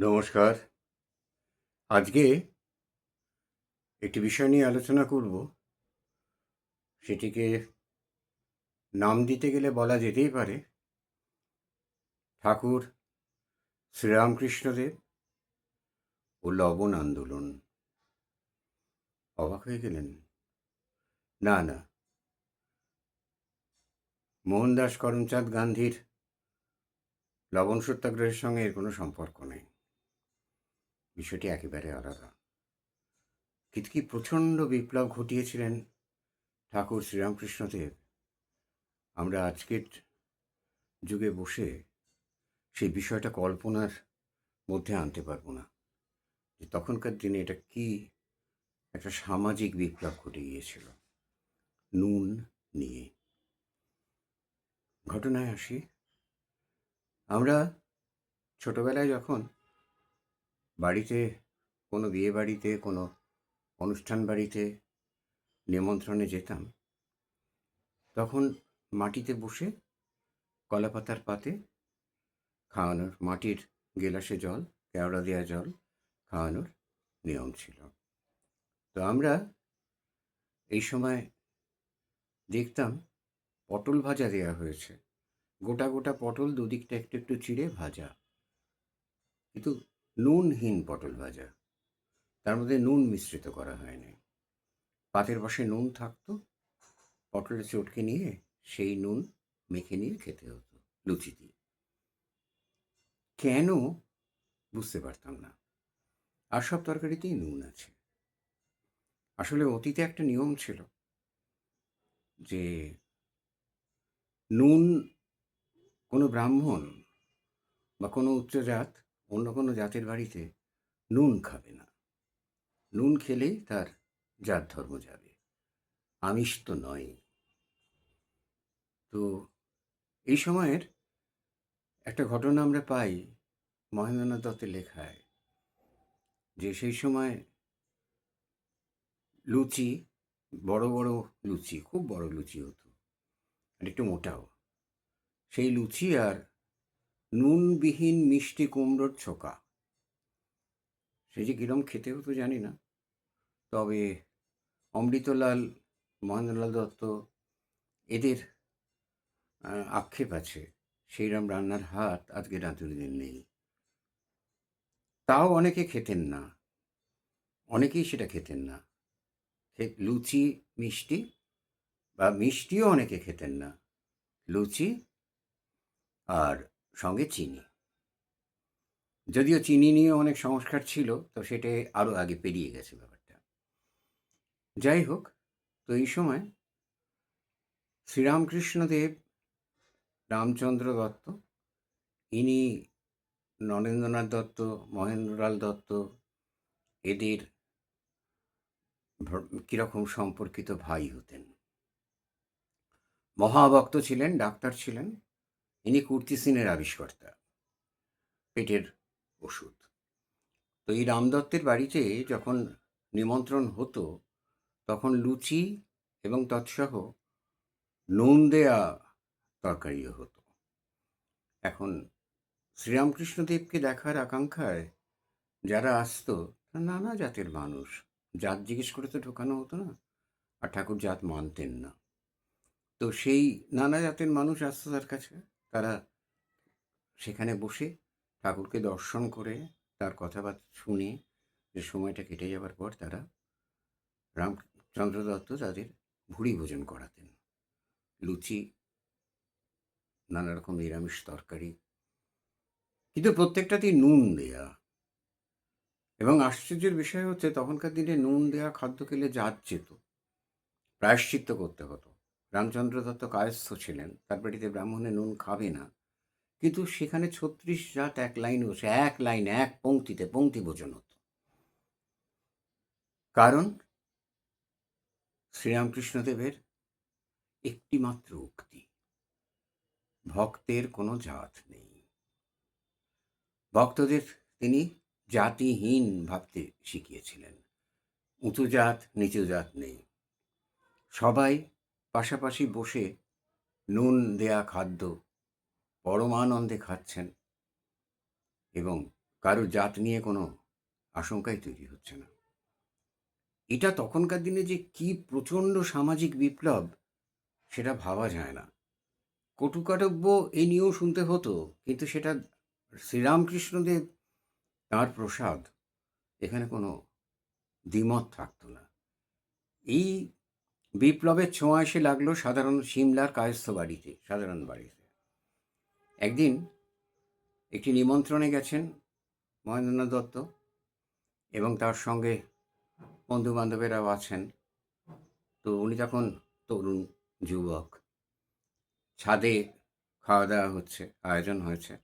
নমস্কার। আজকে একটি বিষয় নিয়ে আলোচনা করব। সেটিকে নাম দিতে গেলে বলা যেতেই পারে ঠাকুর শ্রীরামকৃষ্ণদেব ও লবণ আন্দোলন। অবাক হয়ে গেলেন। না না। মোহনদাস করমচাঁদ গান্ধীর লবণ সত্যাগ্রহের সঙ্গে এর কোনো সম্পর্ক নেই। বিষয়টি একেবারে আলাদা। কিন্তু কি প্রচণ্ড বিপ্লব ঘটিয়েছিলেন ঠাকুর শ্রীরামকৃষ্ণদেব? আমরা আজকের যুগে বসে সেই বিষয়টা কল্পনার মধ্যে আনতে পারব না। যে তখনকার দিনে এটা কি একটা সামাজিক বিপ্লব ঘটে গিয়েছিল? নুন নিয়ে। ঘটনায় আসি। আমরা ছোটবেলায় যখন বাড়িতে, কোনো বিয়ে বাড়িতে, কোনো অনুষ্ঠান বাড়িতে নিমন্ত্রণে যেতাম। তখন মাটিতে বসে কলাপাতার পাতে খাওয়ানোর, মাটির গেলাসে জল, কেওড়া দেওয়া জল খাওয়ানোর নিয়ম ছিল। তো আমরা এই সময় দেখতাম পটল ভাজা দেওয়া হয়েছে। গোটা গোটা পটল দুদিকটা একটু একটু চিড়ে ভাজা। কিন্তু নুনহীন পটল ভাজা। তার মধ্যে নুন মিশ্রিত করা হয়নি। পাতের পাশে নুন থাকতো। পটলের চটকে নিয়ে সেই নুন মেখে নিয়ে খেতে হতো, লুচি দিয়ে। কেন? বুঝতে পারতাম না। আর সব তরকারিতেই নুন আছে। আসলে অতীতে একটা নিয়ম ছিল যে নুন কোনো ব্রাহ্মণ বা কোনো উচ্চজাত অন্য কোনো জাতের বাড়িতে নুন খাবে না। নুন খেলেই তার জাত ধর্ম যাবে। আমিষ তো নয়। তো এই সময়ের একটা ঘটনা আমরা পাই মহেন্দ্রনাথ দত্তের লেখায়, যে সেই সময় লুচি, বড় বড় লুচি, খুব বড় লুচি হতো, আর একটু মোটাও। সেই লুচি আর নুনবিহীন মিষ্টি কুমড়োর ছোকা। সে যে কিরম খেতে হতো জানি না। তবে অমৃতলাল, মহেন্দ্রলাল দত্ত এদের আক্ষেপ আছে। সেইরকম রান্নার হাত আজকে রাঁধুনিদের নেই। তাও অনেকে খেতেন না। অনেকেই সেটা খেতেন না। লুচি, মিষ্টি বা মিষ্টিও অনেকে খেতেন না। লুচি আর সঙ্গে চিনি। যদিও চিনি নিয়ে অনেক সংস্কার ছিল, তো সেটা আরও আগে পেরিয়ে গেছে ব্যাপারটা। যাই হোক, তো এই সময় শ্রীরামকৃষ্ণদেব, রামচন্দ্র দত্ত, ইনি নরেন্দ্রনাথ দত্ত, মহেন্দ্রলাল দত্ত, এদের কীরকম সম্পর্কিত ভাই হতেন। মহাভক্ত ছিলেন, ডাক্তার ছিলেন ইনি কুর্তিসিনের আবিষ্কর্তা, পেটের ওষুধ। তো এই রামদত্তের বাড়িতে যখন নিমন্ত্রণ হতো, তখন লুচি এবং তৎসহ নুন দেয়া তরকারিও হতো। এখন শ্রীরামকৃষ্ণদেবকে দেখার আকাঙ্ক্ষায় যারা আসতো নানা জাতের মানুষ। জাত জিজ্ঞেস করে তো ঢোকানো হতো না, আর ঠাকুর জাত মানতেন না। তো সেই নানা জাতের মানুষ আসতো তার কাছে। তারা সেখানে বসে ঠাকুরকে দর্শন করে, তার কথাবার্তা শুনে যে সময়টা কেটে যাওয়ার পর তারা রামচন্দ্র দত্ত তাদের ভুড়ি ভোজন করাতেন। লুচি নানা রকম নিরামিষ তরকারি। কিন্তু প্রত্যেকটাতেই নুন দেয়া। এবং আশ্চর্যের বিষয় হচ্ছে, তখনকার দিনে নুন দেয়া খাদ্য খেলে জাত যেত। প্রায়শ্চিত্ত করতে হতো। রামচন্দ্র দত্ত কায়স্থ ছিলেন, তার বাড়িতে ব্রাহ্মণে নুন খাবে না। কিন্তু সেখানে ছত্রিশ জাত এক লাইনে বসে, এক লাইন, এক পংক্তিতে পংক্তি ভোজন হতো। কারণ? শ্রীরামকৃষ্ণদেবের একটি মাত্র উক্তি, ভক্তের কোনো জাত নেই। ভক্তদের তিনি জাতিহীন ভাবতে শিখিয়েছিলেন, উঁচু জাত, নিচু জাত নেই। সবাই পাশাপাশি বসে নুন দেয়া খাদ্য পরমানন্দে খাচ্ছেন এবং কারও জাত নিয়ে কোনো আশঙ্কাই তৈরি হচ্ছে না। এটা তখনকার দিনে যে কি প্রচণ্ড সামাজিক বিপ্লব, সেটা ভাবা যায় না। কটুকাটব্য এই নিয়েও শুনতে হতো, কিন্তু সেটা শ্রীরামকৃষ্ণদেব তাঁর প্রসাদ, এখানে কোনো দ্বিমত থাকতো না। এই বিপ্লবের ছোঁয়া এসে লাগল সাধারণ সিমলার কায়স্থ বাড়িতে সাধারণ বাড়িতে। একদিন একটি নিমন্ত্রণে গেছেন মহেন্দ্রনাথ দত্ত এবং তার সঙ্গে বন্ধু বান্ধবেরাও আছেন। তো উনি তখন তরুণ যুবক। ছাদে খাওয়া দাওয়া হচ্ছে, আয়োজন হয়েছে।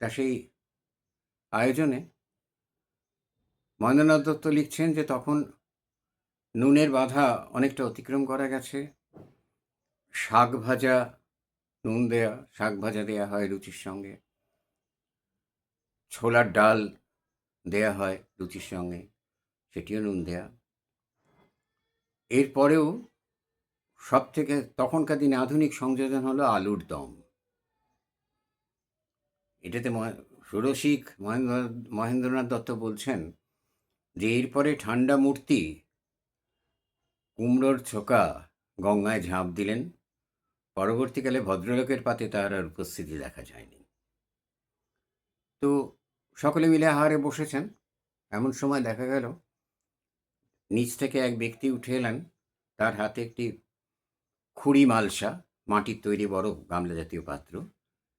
তা সেই আয়োজনে মহেন্দ্রনাথ দত্ত লিখছেন যে তখন নুনের বাধা অনেকটা অতিক্রম করা গেছে। শাক ভাজা, নুন দেয়া, শাক ভাজা দেয়া হয় রুচির সঙ্গে। ছোলার ডাল দেয়া হয় রুচির সঙ্গে, সেটিও নুন দেয়া। এরপরেও সব থেকে তখনকার দিনে আধুনিক সংযোজন হলো আলুর দম। এটাতে সুরসিক মহেন্দ্র, মহেন্দ্রনাথ দত্ত বলছেন যে, এরপরে ঠান্ডা মূর্তি কুমড়োর ছোকা গঙ্গায় ঝাঁপ দিলেন। পরবর্তীকালে ভদ্রলোকের পাতে তার আর উপস্থিতি দেখা যায়নি। তো সকলে মিলে আহারে বসেছেন। এমন সময় দেখা গেল, নিচ থেকে এক ব্যক্তি উঠে এলেন। তার হাতে একটি খুঁড়ি মালসা, মাটির তৈরি বড় গামলা জাতীয় পাত্র।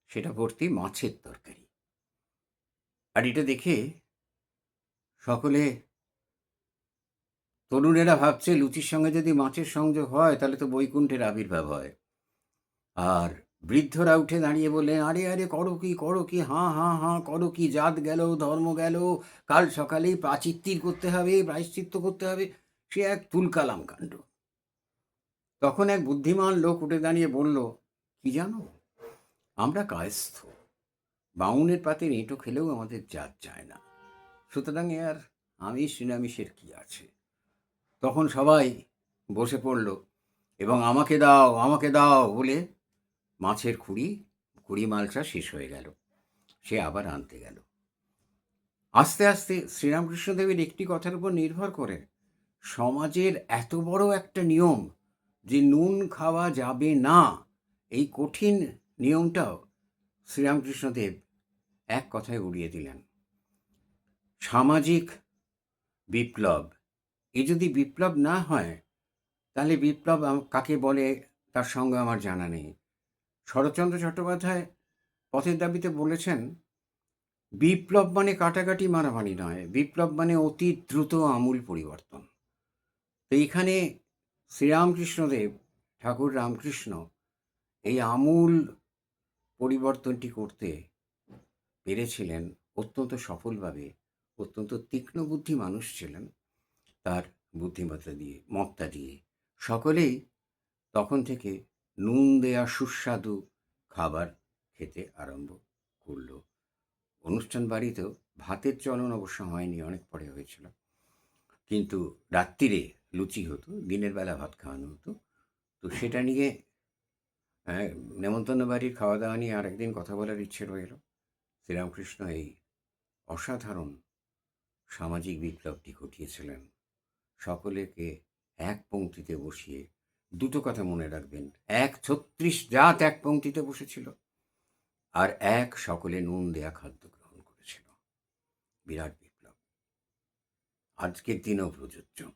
সেটা ভর্তি মাছের তরকারি। আর এটা দেখে সকলে তরুণেরা ভাবছে লুচির সঙ্গে যদি মাছের সংযোগ হয়, তাহলে তো বৈকুণ্ঠের আবির্ভাব হয়। আর বৃদ্ধরা উঠে দাঁড়িয়ে বললেন আরে আরে, করো কি করো কি, হাঁ হাঁ হাঁ, করো কি, জাত গেল, ধর্ম গেল, কাল সকালেই প্রাচিত্তির করতে হবে, প্রায়শ্চিত্ত করতে হবে। সে এক তুলকালাম কাণ্ড। তখন এক বুদ্ধিমান লোক উঠে দাঁড়িয়ে বলল, কি জানো, আমরা কায়স্থ। বাউনের পাতে এঁটো খেলেও আমাদের জাত যায় না। সুতরাং এ আর আমিষ নিরামিষের কি আছে? তখন সবাই বসে পড়ল এবং আমাকে দাও আমাকে দাও বলে মাছের খুঁড়ি খুঁড়ি মালসা শেষ হয়ে গেল। সে আবার আনতে গেল। আস্তে আস্তে শ্রীরামকৃষ্ণদেবের একটি কথার উপর নির্ভর করে। সমাজের এত বড় একটা নিয়ম যে নুন খাওয়া যাবে না, এই কঠিন নিয়মটাও শ্রীরামকৃষ্ণদেব এক কথায় উড়িয়ে দিলেন। সামাজিক বিপ্লব এ যদি বিপ্লব না হয়, তাহলে বিপ্লব কাকে বলে তার সঙ্গে আমার জানা নেই। শরৎচন্দ্র চট্টোপাধ্যায় পথের দাবিতে বলেছেন, বিপ্লব মানে কাটাকাটি মারামারি নয়, বিপ্লব মানে অতি দ্রুত আমূল পরিবর্তন। তো এইখানে শ্রীরামকৃষ্ণদেব, ঠাকুর রামকৃষ্ণ, এই আমূল পরিবর্তনটি করতে পেরেছিলেন, অত্যন্ত সফলভাবে, অত্যন্ত তীক্ষ্ণ বুদ্ধি মানুষ ছিলেন। তার বুদ্ধিমত্তা দিয়ে মত্তা দিয়ে সকলেই তখন থেকে নুন দেয়া সুস্বাদু খাবার খেতে আরম্ভ করল। অনুষ্ঠান বাড়িতেও ভাতের চলন অবশ্য হয়নি অনেক পরে হয়েছিল। কিন্তু রাত্রিরে লুচি হতো দিনের বেলা ভাত খাওয়ানো হতো। তো সেটা নিয়ে হ্যাঁ, নেমন্তন্ন বাড়ির খাওয়া দাওয়া নিয়ে আরেকদিন কথা বলার ইচ্ছে রইল। শ্রীরামকৃষ্ণ এই অসাধারণ সামাজিক বিপ্লবটি ঘটিয়েছিলেন। সকলেকে এক পংক্তিতে বসিয়ে দুটো কথা মনে রাখবেন। এক ছত্রিশ জাত এক পংক্তিতে বসেছিল আর এক সকলে নুন দেয়া খাদ্য গ্রহণ করেছিল। বিরাট বিপ্লব। আজকের দিনেও প্রযোজ্য।